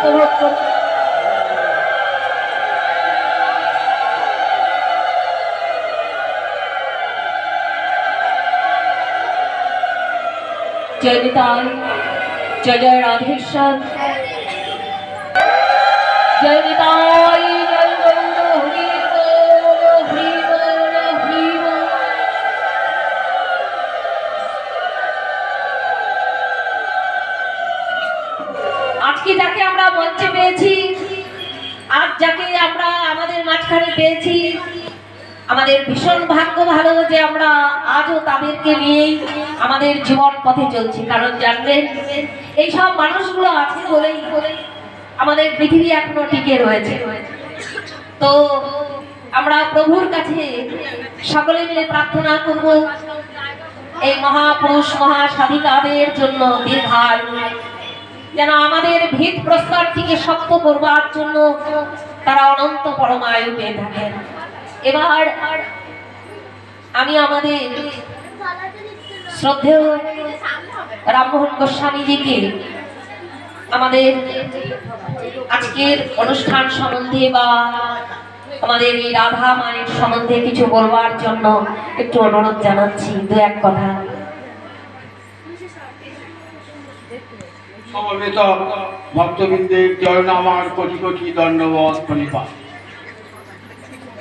উপভোগ করতে জয় নিতাই জয় জয় রাধেশ্বর জয় নিতাই। আজকে যাকে আমরা মঞ্চে পেয়েছি। আজ যাকে আমরা আমাদের মাঝখানে পেয়েছি, আমাদের ভীষণ ভাগ্য ভালো যে আমরা আজও তাদেরকে নিয়েই আমাদের জীবন পথে চলছি। কারণ জানবেন এইসব মানুষগুলো আছে বলেই আমাদের পৃথিবী এখনও টিকে রয়েছে। তো আমরা প্রভুর কাছে সকলে মিলে প্রার্থনা করব, এই মহাপুরুষ মহাসাধিকাদের জন্য দীর্ঘায়ু। যেন আমাদের ভিত প্রস্তর থেকে শক্ত করবার জন্য তারা অনন্ত পরমায়ু পেয়ে থাকেন। এবার আমি আমাদের শ্রদ্ধেয় রামমোহন গোস্বামীজিকে আমাদের আজকের অনুষ্ঠান সম্বন্ধে বা আমাদের এই রাধা মায়ের সম্বন্ধে কিছু বলবার জন্য একটু অনুরোধ জানাচ্ছি। দু এক কথা। সমবেত ভক্তবৃন্দের আমার কোটি কোটি দণ্ডবত প্রণিপাত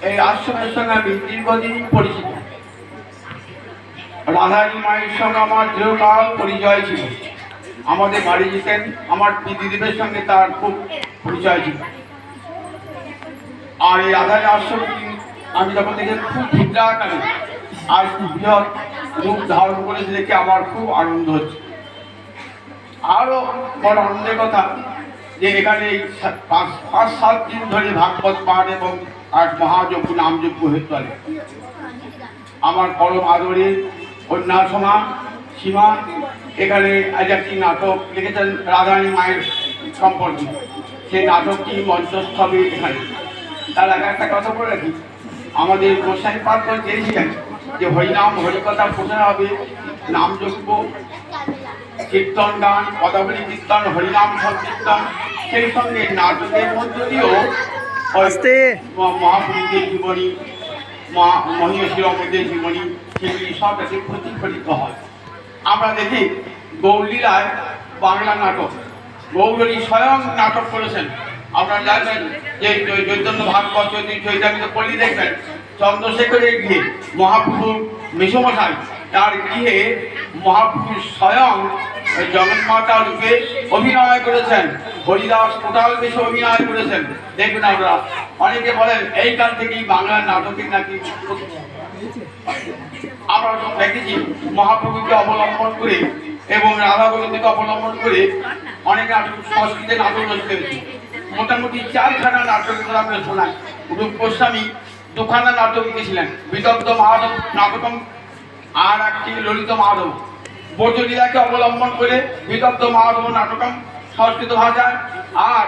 এই আশ্রমের সঙ্গে আমি দীর্ঘদিন পরিচিত। রাধারী মায়ের সঙ্গে আমার দীর্ঘকাল পরিচয় ছিল। আমাদের বাড়ি যেতেন, আমার দিদিদেবের সঙ্গে তার খুব পরিচয় ছিল। আর এই রাধারী আশ্রমটি আমি যখন দেখে খুব ভিড়াকারে আর বৃহৎ রূপ ধারণ করেছে দেখে আমার খুব আনন্দ হচ্ছে। আরও বড় আনন্দের কথা যে এখানে পাঁচ পাঁচ, সাত দিন ধরে ভাগবত পাঠ এবং আট মহাযজ্ঞ, নামযজ্ঞ হয়ে চলে। আমার পরম আদরের কন্যাসমা, সীমা, এখানে আজ একটি নাটক লিখেছেন রাধারানী মায়ের সম্পর্কে। সেই নাটকটি মঞ্চস্থ হবে এখানে। তার আগে একটা কথা বলে রাখি, আমাদের গোসাই পাঠ করে চেয়েছিলেন যে হরিনাম, হরিকথা প্রচার হবে, নামযজ্ঞ কীর্তন গান পদাবলী কীর্তন হরিনাম সংকীর্তন সেই সঙ্গে নাটকের মধ্য দিয়েও আস্তে। ম- মহাপুরুষদের জীবনী মা মহিষী অমরদের জীবনী সেগুলি সব এতে প্রতিফলিত হয়। আমরা দেখি গৌরলীলায় বাংলা নাটক। গৌরী স্বয়ং নাটক করেছেন। আপনারা জানবেন যে চৈতন্য ভাগবত চৈতন্য চৈতামিত পল্লী দেখবেন। চন্দ্রশেখরের গৃহে মহাপ্রভুর মেসমশাই তার গৃহে মহাপুরুষ স্বয়ং ওই জগন্মাতা রূপে অভিনয় করেছেন। হরিদাস কোটাল বেশি অভিনয় করেছেন। দেখবেন আমরা অনেকে বলেন এই কাল থেকেই বাংলার নাটকের নাকি আমরা দেখেছি, মহাপ্রভুকে অবলম্বন করে এবং রাধা গোবিন্দকে অবলম্বন করে অনেক নাটক, সংস্কৃতে নাটক হয়েছে মোটামুটি চারখানা আমরা শোনাই। রূপ গোস্বামী দুখানা নাটক লিখেছিলেন বিদগ্ধ মাধব নাটকম আর একটি ললিত মাধব। বর্জলীলাকে অবলম্বন করে বিদগ্ধ মাধব নাটকম সংস্কৃত ভাষায় আর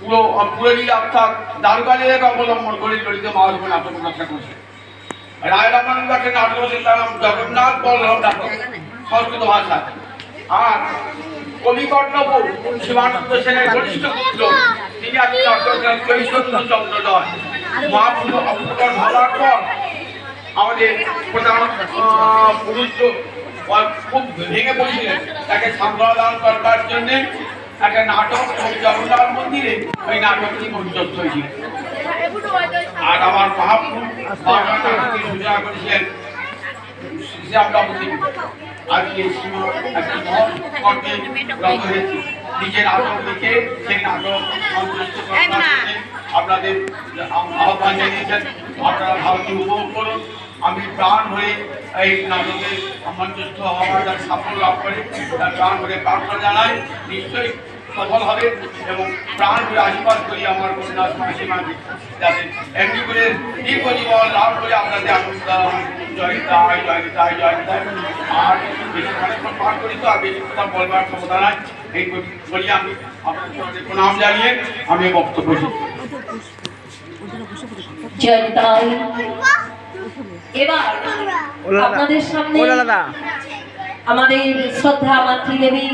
পুরো পুরলীলা অর্থাৎ দারুকালীলাকে অবলম্বন করে ললিত মাধব নাটক রচনা করেছে। রায় নাটক রচনা তার নাম জগন্নাথ বল্লভ নাটক, সংস্কৃত ভাষায় আর কবি কর্ণপুর শিবানন্দ সেনের ঘনিষ্ঠ পুত্র, তিনি আজকে নাটক চন্দ্র রায় মহাপুরুষ অপকর ভাবার পর আমাদের প্রধান পুরুষ খুব ভেঙে পড়েছিলেন তাকে সান্ত্বনা করবার জন্য একটা নাটক এবং জগন্নাথ মন্দিরে ওই নাটকটি মঞ্চস্থ হয়েছিল। আর আমার মহাপুরুষ বাংলাকে সূচনা করেছিলেন। আজকে নিজের নাটক লিখে সেই নাটক জন্যে আপনাদের আহ্বান জানিয়েছেন, আপনারা ভারতীয় উপভোগ করুন। আমি প্রাণ হয়ে এই নাটকের মঞ্চস্থ হওয়ার যাতে সাফল্য লাভ করে, তার প্রাণ হয়ে প্রার্থনা জানাই। নিশ্চয়ই সফল হবে এবং প্রাণ হয়ে আশীর্বাদ করি আমার কন্যা সীমাকে যাতে এমনি করে দীর্ঘ জীবন লাভ করে আপনাদের আনন্দ জয় তাই জয় তাই, জয় আর বেশি অনেকক্ষণ পাঠ করি তো, আর বেশি কথা বলবার ক্ষমতা নাই। এই বলি- আমি। আপনাদের প্রণাম জানিয়ে আমি বক্তব্য। জয় এবার। আপনাদের সামনে আমাদের শ্রদ্ধা মাতৃদেবী